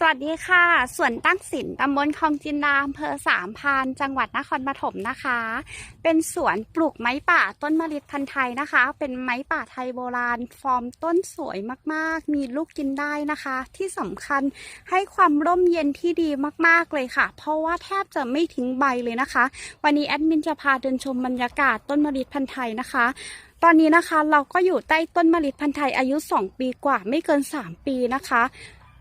สวัสดีค่ะสวนตั้งสินตำบลคลองจินดาอำเภอสามพาน จังหวัดนครปฐมนะคะ เป็นสวนปลูกไม้ป่าต้นมะลิพันธุ์ไทยนะคะ เป็นไม้ป่าไทยโบราณ ฟอร์มต้นสวยมากๆ มีลูกกินได้นะคะ ที่สำคัญให้ความร่มเย็นที่ดีมากๆเลยค่ะ เพราะว่าแทบจะไม่ทิ้งใบเลยนะคะ วันนี้แอดมินจะพาเดินชมบรรยากาศต้นมะลิพันธุ์ไทยนะคะตอนนี้นะคะเราก็อยู่ใต้ต้นมะลิพันธุ์ไทยอายุ 2 ปีกว่าไม่เกิน 3 ปีนะคะ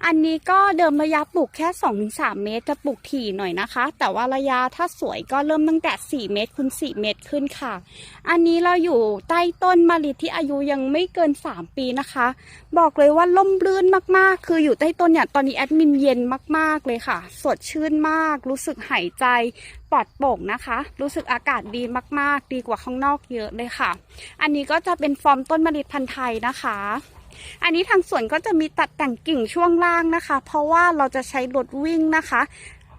อันนี้ก็เดิมระยะปลูกแค่2-3 เมตรจะปลูกถี่หน่อยนะคะ แต่ว่าระยะถ้าสวยก็เริ่มตั้งแต่ 4 เมตรคูณ4เมตรขึ้นค่ะ อันนี้เราอยู่ใต้ต้นมะลิที่อายุยังไม่เกิน 3 ปีนะคะ บอกเลยว่าล่มรื่นมากๆ คืออยู่ใต้ต้นเนี่ยตอนนี้แอดมินเย็นมากๆเลยค่ะ สดชื่นมาก รู้สึกหายใจปลอดโปร่งนะคะ รู้สึกอากาศดีมาก ๆ ดีกว่าข้างนอกเยอะเลยค่ะ อันนี้ก็จะเป็นฟอร์มต้นมะลิพันธุ์ไทยนะคะ อันนี้ทางสวนก็จะมีตัดแต่งกิ่งช่วงล่างนะคะ เพราะว่าเราจะใช้รถวิ่งนะคะ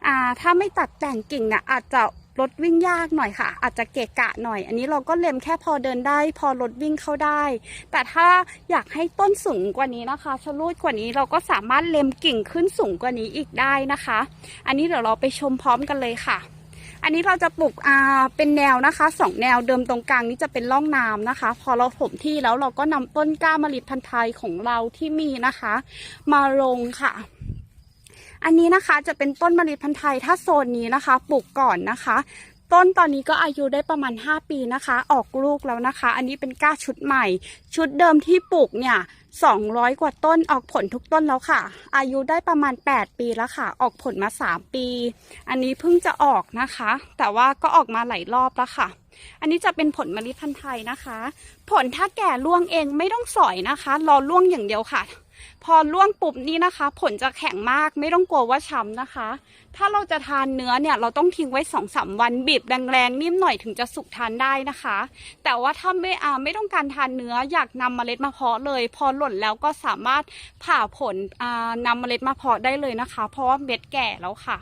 อ่าถ้าไม่ตัดแต่งกิ่งนี่ยอาจจะรถวิ่งยากหน่อยค่ะ อาจจะเกะกะหน่อย อันนี้เราก็เล็มแค่พอเดินได้ พอรถวิ่งเข้าได้ แต่ถ้าอยากให้ต้นสูงกว่านี้นะคะชะลูดกว่านี้เราก็สามารถเล็มกิ่งขึ้นสูงกว่านี้อีกได้นะคะ อันนี้เดี๋ยวเราไปชมพร้อมกันเลยค่ะ อันนี้เราจะปลูกอ่าเป็นแนวนะคะสองแนวเดิมตรงกลางนี้จะเป็นร่องน้ำนะคะ พอเราถมที่แล้วเราก็นำต้นกล้ามะลิพันธุ์ไทยของเราที่มีนะคะ มาลงค่ะอันนี้นะคะจะเป็นต้นมะลิพันธุ์ไทยถ้าโซนนี้นะคะ ปลูกก่อนนะคะ ต้นตอนนี้ก็อายุได้ประมาณ 5 ปีนะคะ ออกลูกแล้วนะคะ อันนี้เป็นก้าชุดใหม่ ชุดเดิมที่ปลูกเนี่ย 200 กว่าต้นออกผลทุกต้นแล้วค่ะ อายุได้ประมาณ 8 ปีแล้วค่ะ ออกผลมา 3 ปี อันนี้เพิ่งจะออกนะคะ แต่ว่าก็ออกมาหลายรอบแล้วค่ะ อันนี้จะเป็นผลมะลิพันธุ์ไทยนะคะ ผลถ้าแก่ล่วงเองไม่ต้องสอยนะคะ รอล่วงอย่างเดียวค่ะ พอล่วงปุบนี่นะคะ ผลจะแข็งมากไม่ต้องกลัวว่าช้ำนะคะ ถ้าเราจะทานเนื้อเนี่ยเราต้องทิ้งไว้สองสามวันบีบแรงๆนิ่มหน่อยถึงจะสุกทานได้นะคะ แต่ว่าถ้าไม่อ่าไม่ต้องการทานเนื้ออยากนำเมล็ดมาเพาะเลย พอหล่นแล้วก็สามารถผ่าผลอ่านำเมล็ดมาเพาะได้เลยนะคะ เพราะว่าเม็ดแก่แล้วค่ะ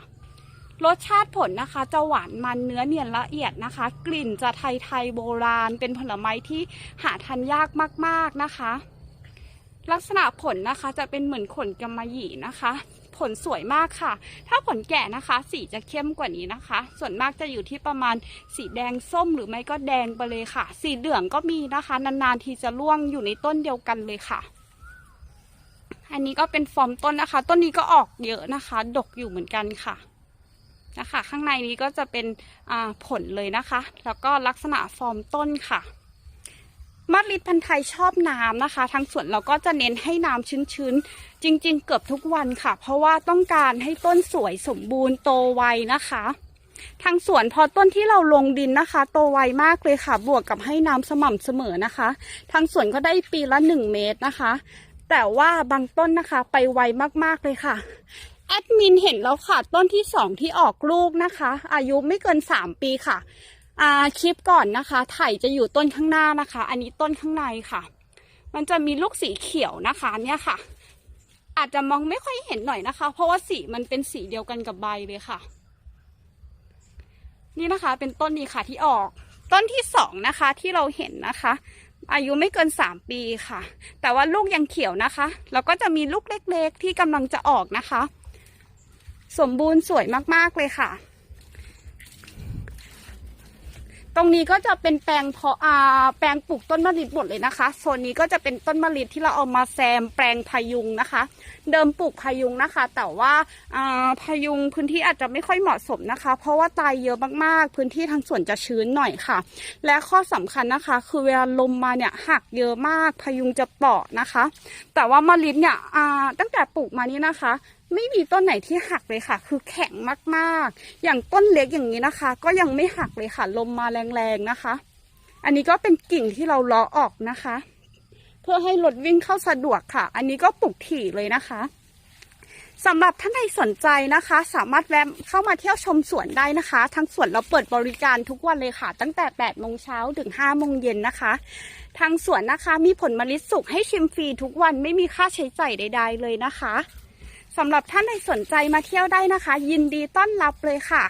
รสชาติผลนะคะจะหวานมันเนื้อเนียนละเอียดนะคะ กลิ่นจะไทยไทยๆโบราณ เป็นผลไม้ที่หาทานยากมาก ๆนะคะ ลักษณะผลนะคะจะเป็นเหมือนขนกำมะหยี่นะคะ ผลสวยมากค่ะ ถ้าผลแก่นะคะ สีจะเข้มกว่านี้นะคะ ส่วนมากจะอยู่ที่ประมาณสีแดงส้มหรือไม่ก็แดงไปเลยค่ะ สีเหลืองก็มีนะคะ นานๆทีจะร่วงอยู่ในต้นเดียวกันเลยค่ะ อันนี้ก็เป็นฟอร์มต้นนะคะ ต้นนี้ก็ออกเยอะนะคะ ดกอยู่เหมือนกันค่ะนะคะ ข้างในนี้ก็จะเป็นอ่าผลเลยนะคะ แล้วก็ลักษณะฟอร์มต้นค่ะ มัดลิดพันธุ์ไทยชอบน้ำนะคะทางสวนเราก็จะเน้นให้น้ำชื้นๆ จริงๆ เกือบทุกวันค่ะ เพราะว่าต้องการให้ต้นสวยสมบูรณ์โตไวนะคะ ทางสวนพอต้นที่เราลงดินนะคะ โตไวมากเลยค่ะ บวกกับให้น้ำสม่ำเสมอนะคะ ทางสวนก็ได้ปีละหนึ่งเมตรนะคะ แต่ว่าบางต้นนะคะไปไวมากๆเลยค่ะแอดมินเห็นแล้วค่ะ ต้นที่สองที่ออกลูกนะคะ อายุไม่เกินสามปีค่ะ อ่าคลิปก่อนนะคะ ไถ่จะอยู่ต้นข้างหน้านะคะ อันนี้ต้นข้างในค่ะ มันจะมีลูกสีเขียวนะคะเนี่ยค่ะ อาจจะมองไม่ค่อยเห็นหน่อยนะคะ เพราะว่าสีมันเป็นสีเดียวกันกับใบเลยค่ะ นี่นะคะ เป็นต้นนี้ค่ะที่ออก ต้นที่สองนะคะที่เราเห็นนะคะ อายุไม่เกินสามปีค่ะ แต่ว่าลูกยังเขียวนะคะ แล้วก็จะมีลูกเล็กๆ ที่กำลังจะออกนะคะ สมบูรณ์สวยมากๆเลยค่ะ ตรงนี้ก็จะเป็นแปลงเพาะอาแปลงปลูกต้นมะลิหมดเลยนะคะโซนนี้ก็จะเป็นต้นมะลิที่เราเอามาแซมแปลงพายุงนะคะ เดิมปลูกพายุงนะคะ แต่ว่าพายุงพื้นที่อาจจะไม่ค่อยเหมาะสมนะคะ เพราะว่าตายเยอะมากๆ พื้นที่ทางสวนจะชื้นหน่อยค่ะ และข้อสำคัญนะคะ คือเวลาลมมาเนี่ยหักเยอะมากพายุงจะเปาะนะคะ แต่ว่ามะลิเนี่ยตั้งแต่ปลูกมานี้นะคะ ไม่มีต้นไหนที่หักเลยค่ะ คือแข็งมากๆ อย่างต้นเล็กอย่างนี้นะคะ ก็ยังไม่หักเลยค่ะ ลมมาแรงๆนะคะ อันนี้ก็เป็นกิ่งที่เราล้อออกนะคะ เพื่อให้รถวิ่งเข้าสะดวกค่ะ อันนี้ก็ปลูกถี่เลยนะคะสำหรับท่านใดสนใจนะคะ สามารถแวะเข้ามาเที่ยวชมสวนได้นะคะทางสวนเราเปิดบริการทุกวันเลยค่ะ ตั้งแต่ 8 โมงเช้าถึง 5 โมงเย็นนะคะ ทางสวนนะคะมีผลมะลิสุกให้ชิมฟรีทุกวันไม่มีค่าใช้จ่ายใด ๆ เลยนะคะ สำหรับท่านใดสนใจมาเที่ยวได้นะคะ ยินดีต้อนรับเลยค่ะ